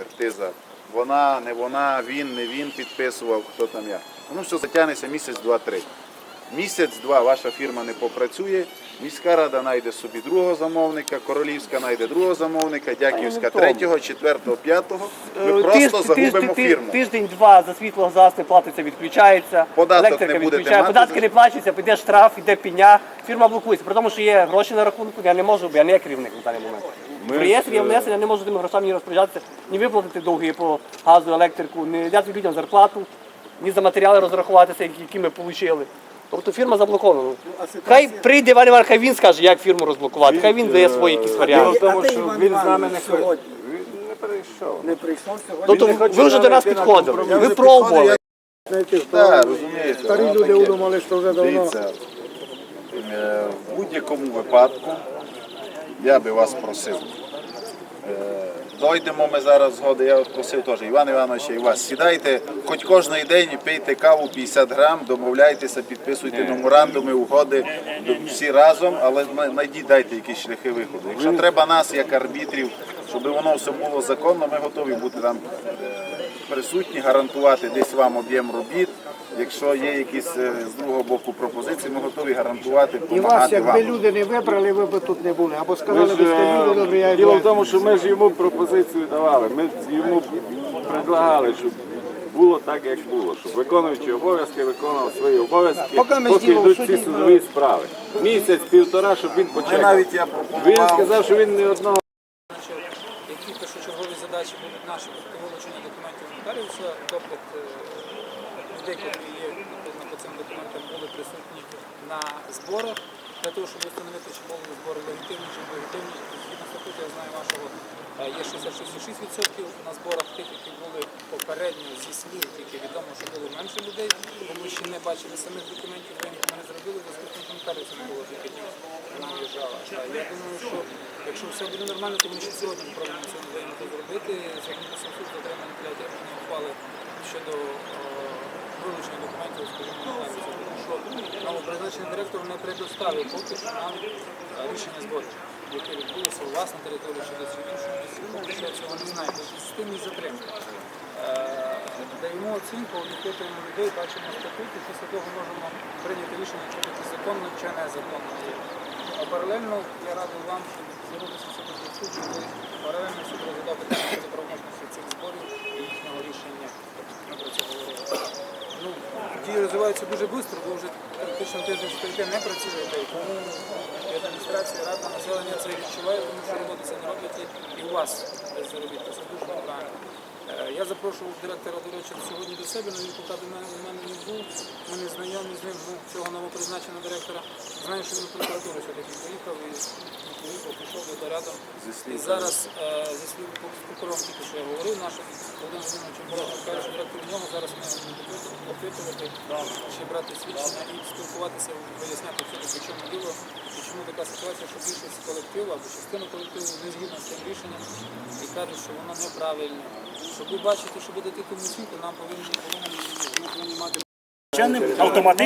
експертиза. Вона, не вона, він, не він підписував, хто там я. Воно все затягнеться місяць, два-три. Місяць-два ваша фірма не попрацює, міська рада знайде собі другого замовника, королівська знайде другого замовника, дяківська третього, четвертого, п'ятого. Ми Е, просто тиж- загубимо фірму. Тиждень-два за світло газ не платиться, відключається. Податок електрика не мати податки не плачуться, піде штраф, іде пеня, фірма блокується. При тому, що є гроші на рахунку, я не можу, бо я не є керівник на даний момент. При реєстрі є внесення, я не можу тими грошами ні розпоряджатися, ні виплатити довги по газу, електрику, ні взяти людям зарплату, ні за матеріали розрахуватися, які ми отримали. Тобто фірма заблокована. Хай прийде Іван Іванович, хай він скаже, як фірму розблокувати, хай він дає свої якісь Діло варіанти. в тому, А ти, що Іван він з нами Іванович, не ходить. сьогодні? Він не перейшов. Не прийшов сьогодні. Тобто не хоче ви вже до нас на підходили, компроміс. ви пробували. Знаєте, Так, розумієте, старі воно люди таке. удумали, що вже давно. Дивіться, е, в будь-якому випадку я би вас просив. е, Дойдемо ми зараз згоди, я просив теж Іван Іванович і вас. Сідайте хоч кожен день пийте каву 50 грам, домовляйтеся, підписуйте меморандуми, угоди всі разом, але на- знайдіть, дайте якісь шляхи виходу. Якщо треба нас, як арбітрів, щоб воно все було законно, ми готові бути там е, присутні, гарантувати десь вам об'єм робіт. Якщо є якісь е, з другого боку пропозиції, ми готові гарантувати, І вас, допомагати якби вам. люди не вибрали, ви б тут не були. Або Ми сказали ж, б, що люди добрі, я е, Діло в йду. тому, що ми ж йому пропозицію давали. Ми йому предлагали, щоб було так, як було, щоб виконуючий обов'язки виконував свої обов'язки, Поки ми поки йдуть ці судові справи. Місяць, півтора, щоб він Ми почекав. навіть я Він пропонував. сказав, що він не одного які першочергові задачі будуть наші тобто вилучення документів нотаріуса, допит е, людей, які є відповідно по цим документам, були присутні на зборах, для того, щоб встановити, чи були збори легітимні чи нелегітимні. Згідно статуту, я знаю вашого, е, є 66,6% на зборах тих, які були попередньо зі слів, тільки відомо, що було менше людей, бо ми ще не бачили самих документів, ви нікому не зробили, заступник нотаріуса не було тільки вона виїжджала. Я думаю, що якщо все буде нормально, то ми ще сьогодні спробуємо це зробити. Звернутися в суд затримання для отримання ухвали щодо е, вилучення документів, скажімо, нотаріуса. Тому що новопризначений директор не предоставив поки що нам е, рішення збору, яке відбулося у вас території чи десь в іншому місці. Поки що я цього не знаю. Тобто з тим і затримка. Е, Даємо оцінку, аудитуємо людей, бачимо статут і після того можемо прийняти рішення, чи це законно чи незаконно є. А паралельно я радий вам, звернутися все таки в суд, щоб ви паралельно суд розглядав питання щодо правомочності цих зборів і їхнього рішення. Ми про це говорили. Ну, дії розвиваються дуже швидко, бо вже практично тиждень стоїте не працює тому адміністрація, рада, населення це відчуває, тому що роботи це не роблять і- у вас десь заробітку. Це дуже неправильно. Е, Я запрошував директора, до речі, сьогодні до себе, але він поки до мене, до мене не був. Ми не знайомі з ним, цього цього новопризначеного директора. Знаю, що він прокуратури сьогодні рядом. І зараз е, зі слів прокурором тільки що я говорив, нашим Володимиром Володимировичем Борисовичем каже, що директор нього зараз ми опитувати, ще брати свідчення і спілкуватися, виясняти все таки, в чому діло, і чому така ситуація, що більшість колективу або частина колективу не згідна з цим рішенням і кажуть, що воно неправильне. Щоб ви бачите, що буде тільки оцінку, нам повинні повинні мати автоматично